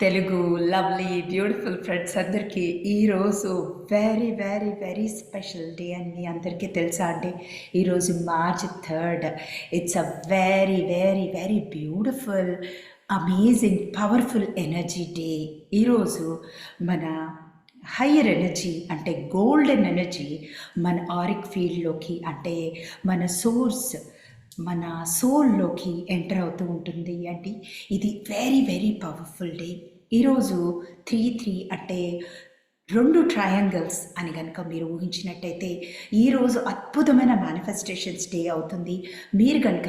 Telugu lovely beautiful friends అందరికీ ఈరోజు very very very special day అని మీ అందరికీ తెలుసా అండి? ఈరోజు March third. It's a very very very beautiful amazing powerful energy day ఈరోజు మన హయ్యర్ ఎనర్జీ అంటే గోల్డెన్ ఎనర్జీ మన ఆరిక్ ఫీల్డ్లోకి అంటే మన సోర్స్ మన సోల్లోకి ఎంటర్ అవుతూ ఉంటుంది అంటే ఇది వెరీ వెరీ పవర్ఫుల్ డే ఈరోజు త్రీ త్రీ అంటే రెండు ట్రయాంగిల్స్ అని కనుక మీరు ఊహించినట్టయితే ఈరోజు అద్భుతమైన మేనిఫెస్టేషన్స్ డే అవుతుంది. మీరు కనుక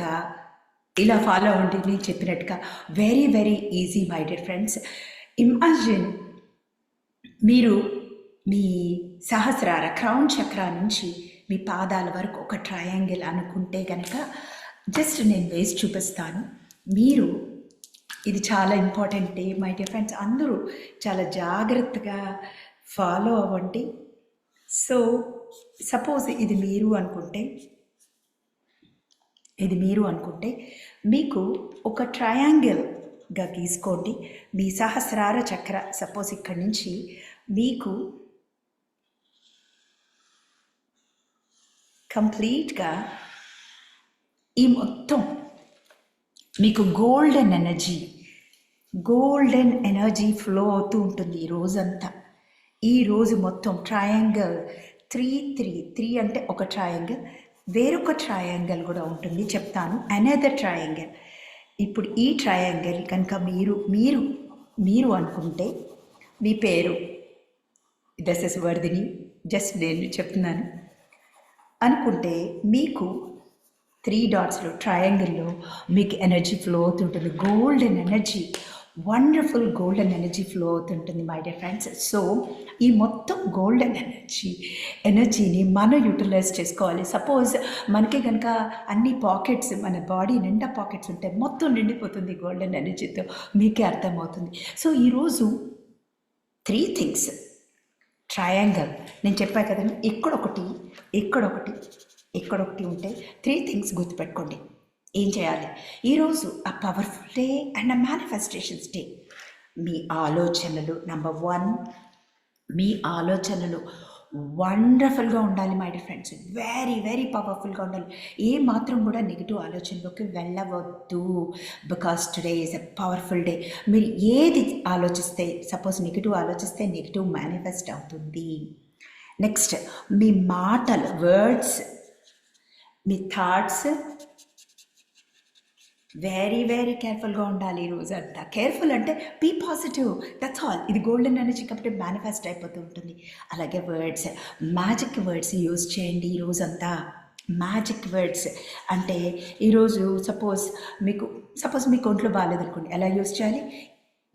ఇలా ఫాలో అవ్వండి నేను చెప్పినట్టుగా very very easy my dear friends imagine మీరు మీ సహస్రార క్రౌన్ చక్ర నుంచి మీ పాదాల వరకు ఒక ట్రయాంగిల్ అనుకుంటే కనుక జస్ట్ నేను వేసి చూపిస్తాను. మీరు ఇది చాలా important day my dear friends అందరూ చాలా జాగ్రత్తగా ఫాలో అవ్వండి. సో సపోజ్ ఇది మీరు అనుకుంటే ఇది మీరు అనుకుంటే మీకు ఒక ట్రయాంగిల్గా తీసుకోండి. మీ సహస్రార చక్ర సపోజ్ ఇక్కడి నుంచి మీకు కంప్లీట్గా ఈ మొత్తం మీకు golden energy golden energy flow అవుతూ ఉంటుంది ఈ రోజంతా. ఈ రోజు మొత్తం ట్రయాంగిల్ త్రీ త్రీ త్రీ అంటే ఒక ట్రయాంగిల్ వేరొక ట్రయాంగిల్ కూడా ఉంటుంది చెప్తాను. అనదర్ ట్రయాంగిల్ ఇప్పుడు ఈ ట్రయాంగిల్ కనుక మీరు మీరు మీరు అనుకుంటే మీ పేరు దస్ ఎస్ వర్దిని జస్ట్ నేను చెప్తున్నాను. అనుకుంటే మీకు త్రీ డాట్స్లో ట్రయాంగిల్లో మీకు ఎనర్జీ ఫ్లో అవుతుంటుంది. Golden energy wonderful golden energy flow అవుతుంటుంది మై డియర్ ఫ్రెండ్స్ సో ఈ మొత్తం గోల్డెన్ ఎనర్జీ ఎనర్జీని మనం యూటిలైజ్ చేసుకోవాలి. సపోజ్ మనకి కనుక అన్ని పాకెట్స్ మన బాడీ నిండా పాకెట్స్ ఉంటాయి మొత్తం నిండిపోతుంది గోల్డెన్ ఎనర్జీతో మీకే అర్థమవుతుంది. సో ఈరోజు త్రీ థింగ్స్ ట్రయాంగల్ నేను చెప్పాను కదండి ఇక్కడొకటి. ఇక్కడొకటి ఇక్కడొకటి ఉంటే త్రీ థింగ్స్ గుర్తుపెట్టుకోండి. ఏం చేయాలి? ఈరోజు ఆ పవర్ఫుల్ డే అండ్ ఆ మేనిఫెస్టేషన్స్ డే మీ ఆలోచనలు నెంబర్ వన్ మీ ఆలోచనలు వండర్ఫుల్గా ఉండాలి my dear friends very very పవర్ఫుల్గా ఉండాలి. ఏ మాత్రం కూడా నెగిటివ్ ఆలోచనలోకి వెళ్ళవద్దు. Because today is a powerful day మీరు ఏది ఆలోచిస్తే సపోజ్ నెగిటివ్ ఆలోచిస్తే నెగిటివ్ మేనిఫెస్ట్ అవుతుంది. నెక్స్ట్ మీ మాటలు వర్డ్స్ థాట్స్ వెరీ వెరీ కేర్ఫుల్గా ఉండాలి ఈ రోజు అంతా కేర్ఫుల్ అంటే బీ పాజిటివ్ దట్స్ ఆల్ ఇది గోల్డెన్ ఎనర్జీ కాబట్టి మేనిఫెస్ట్ అయిపోతూ ఉంటుంది. అలాగే వర్డ్స్ మ్యాజిక్ వర్డ్స్ యూజ్ చేయండి ఈ రోజంతా. మ్యాజిక్ వర్డ్స్ అంటే ఈరోజు సపోజ్ మీకు సపోజ్ మీకు ఒంట్లో బాగాలేదనుకోండి ఎలా యూజ్ చేయాలి?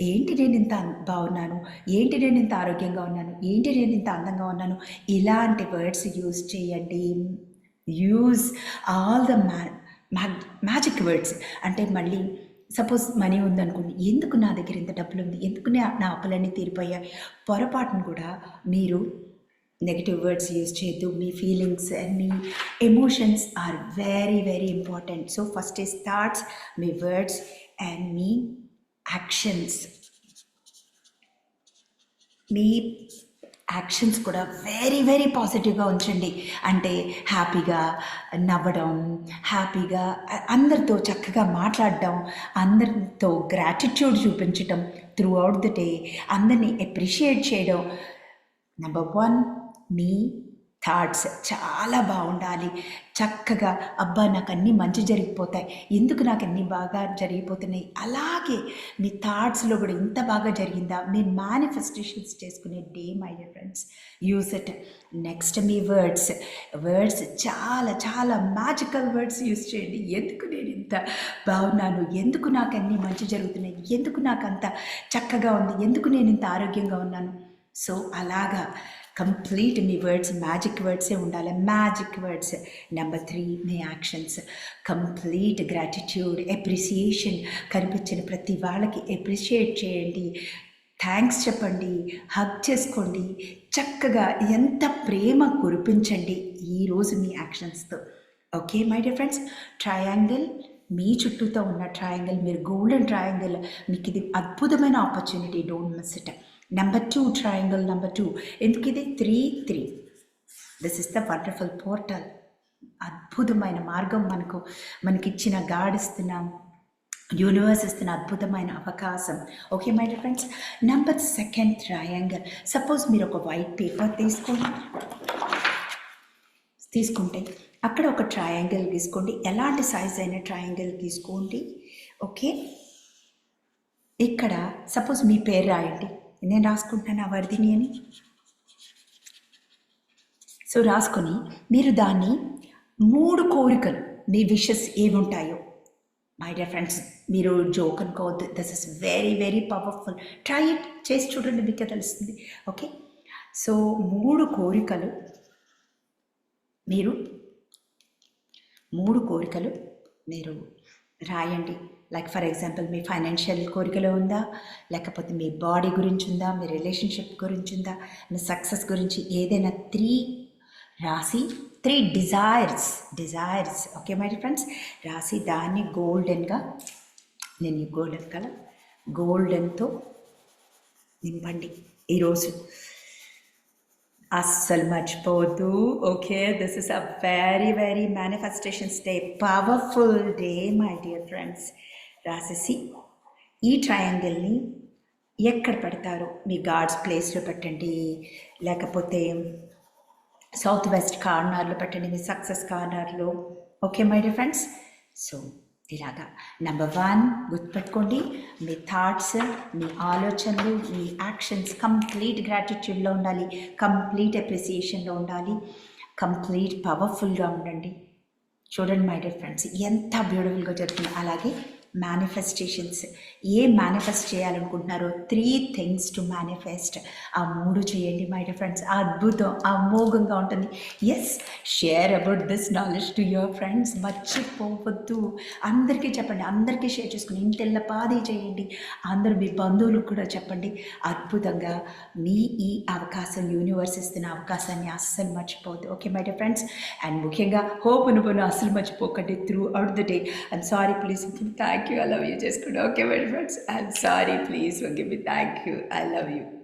ఏంటి నేను ఇంత బాగున్నాను? ఏంటి నేను ఇంత ఆరోగ్యంగా ఉన్నాను? ఏంటి నేను ఇంత అందంగా ఉన్నాను? ఇలాంటి వర్డ్స్ యూజ్ చేయండి. యూజ్ ఆల్ ద మ్యా మ్యాజిక్ వర్డ్స్ అంటే మళ్ళీ సపోజ్ మనీ ఉందనుకోండి ఎందుకు నా దగ్గర ఇంత డబ్బులు ఉంది? ఎందుకు నా నా అప్పులన్నీ తీరిపోయాయి? పొరపాటును కూడా మీరు నెగిటివ్ వర్డ్స్ యూజ్ చేయొద్దు. మీ feelings and me emotions are very very important so first is thoughts me words and మీ యాక్షన్స్ మీ యాక్షన్స్ కూడా వెరీ వెరీ పాజిటివ్గా ఉంచండి. అంటే హ్యాపీగా నవ్వడం హ్యాపీగా అందరితో చక్కగా మాట్లాడడం అందరితో గ్రాటిట్యూడ్ చూపించడం త్రూ అవుట్ ద డే అందరినీ అప్రిషియేట్ చేయడం. నెంబర్ వన్ మీ థాట్స్ చాలా బాగుండాలి. చక్కగా అబ్బా నాకు అన్నీ మంచి జరిగిపోతాయి. ఎందుకు నాకు అన్నీ బాగా జరిగిపోతున్నాయి? అలాగే మీ థాట్స్లో కూడా ఇంత బాగా జరిగిందా? మీ మేనిఫెస్టేషన్స్ చేసుకునే day my dear friends use it next me words words చాలా చాలా మ్యాజికల్ వర్డ్స్ యూస్ చేయండి. ఎందుకు నేను ఇంత బాగున్నాను? ఎందుకు నాకు అన్నీ మంచి జరుగుతున్నాయి? ఎందుకు నాకు అంత చక్కగా ఉంది? ఎందుకు నేను ఇంత ఆరోగ్యంగా ఉన్నాను? సో అలాగా. కంప్లీట్ మీ వర్డ్స్ మ్యాజిక్ వర్డ్సే ఉండాలి. Magic words. నెంబర్ త్రీ మీ యాక్షన్స్. కంప్లీట్ గ్రాటిట్యూడ్ ఎప్రిసియేషన్ కనిపించిన ప్రతి వాళ్ళకి ఎప్రిషియేట్ చేయండి. థ్యాంక్స్ చెప్పండి. హగ్ చేసుకోండి. చక్కగా ఎంత ప్రేమ కురిపించండి ఈరోజు మీ యాక్షన్స్తో. Okay my dear friends? Triangle మీ చుట్టూతో ఉన్న ట్రయాంగిల్ మీరు గోల్డెన్ ట్రయాంగిల్ మీకు ఇది అద్భుతమైన opportunity. Don't miss it. Number two triangle number two ఎందుకు ఇది three three this is the wonderful portal అద్భుతమైన మార్గం మనకు మనకిచ్చిన గాడ్ ఇస్తున్నాం యూనివర్స్ ఇస్తున్న అద్భుతమైన అవకాశం. Okay my dear friends number second triangle suppose మీరు ఒక వైట్ పేపర్ తీసుకోండి. తీసుకుంటే అక్కడ ఒక ట్రయాంగిల్ తీసుకోండి ఎలాంటి సైజ్ అయిన ట్రయాంగిల్ తీసుకోండి ఓకే ఇక్కడ సపోజ్ మీ పేరు రాయండి. నేను రాసుకుంటాను ఆ వర్ధిని అని సో రాసుకొని మీరు దాన్ని మూడు కోరికలు మీ విషెస్ ఏముంటాయో మై డియర్ ఫ్రెండ్స్ మీరు జోక్ అనుకోవద్దు. This is very very powerful try it చేసి చూడండి మీకే తెలుస్తుంది. ఓకే సో మూడు కోరికలు మీరు మూడు కోరికలు మీరు రాయండి. లైక్ ఫర్ ఎగ్జాంపుల్ మీ ఫైనాన్షియల్ కోరికలో ఉందా? లేకపోతే మీ బాడీ గురించి ఉందా? మీ రిలేషన్షిప్ గురించి ఉందా? మీ సక్సెస్ గురించి ఏదైనా త్రీ రాసి three desires desires okay my friends రాసి దాన్ని గోల్డెన్గా నేను ఈ గోల్డెన్ కలర్ గోల్డెన్తో నింపండి. ఈరోజు అస్సలు మర్చిపోవద్దు. Okay this is a very very manifestations day powerful day my dear friends రాసేసి ఈ ట్రయాంగిల్ని ఎక్కడ పెడతారు? మీ గాడ్స్ ప్లేస్లో పెట్టండి. లేకపోతే సౌత్ వెస్ట్ కార్నర్లో పెట్టండి మీ సక్సెస్ కార్నర్లో okay my dear friends so ఇలాగా నెంబర్ వన్ గుర్తుపెట్టుకోండి మీ థాట్స్ మీ ఆలోచనలు మీ యాక్షన్స్ కంప్లీట్ గ్రాటిట్యూడ్లో ఉండాలి కంప్లీట్ అప్రిసియేషన్లో ఉండాలి కంప్లీట్ పవర్ఫుల్గా ఉండండి. చూడండి మై డియర్ ఫ్రెండ్స్ ఎంత బ్యూటిఫుల్గా జరుగుతుంది. అలాగే మేనిఫెస్టేషన్స్ ఏ మేనిఫెస్ట్ చేయాలనుకుంటున్నారో త్రీ థింగ్స్ టు మేనిఫెస్ట్ ఆ మూడు చేయండి మై డియర్ ఫ్రెండ్స్ ఆ అద్భుతం అమోఘంగా ఉంటుంది. Yes share about this knowledge to your friends మర్చిపోవద్దు. అందరికీ చెప్పండి అందరికీ షేర్ చేసుకుని ఇంటెల్లపాది చేయండి. అందరూ మీ బంధువులకు కూడా చెప్పండి. అద్భుతంగా మీ ఈ అవకాశం యూనివర్స్ ఇస్తున్న అవకాశాన్ని అస్సలు మర్చిపోవద్దు. Okay my dear friends and ముఖ్యంగా హోప్ అనుభవం అస్సలు మర్చిపోకండి throughout the day I'm sorry please thank you. I love you. Just could. Okay, my friends. I'm sorry. Please forgive me. Thank you. I love you.